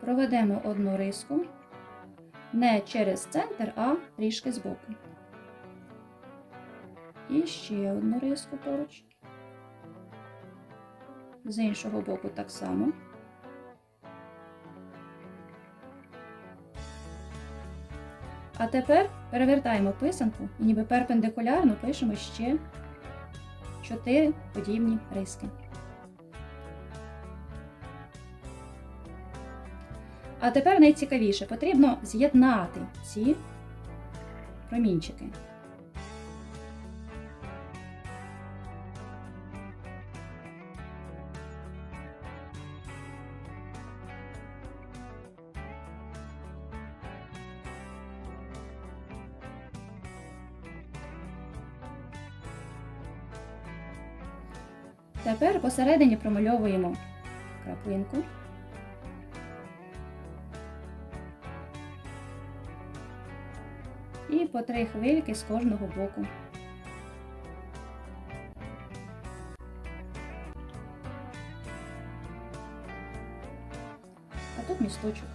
проведемо одну риску не через центр, а трішки збоку. І ще одну риску поруч. З іншого боку так само. А тепер перевертаємо писанку і ніби перпендикулярно пишемо ще 4 подібні риски. А тепер найцікавіше потрібно з'єднати ці промінчики. Тепер посередині промальовуємо краплинку. І по три хвильки з кожного боку. А тут місточок.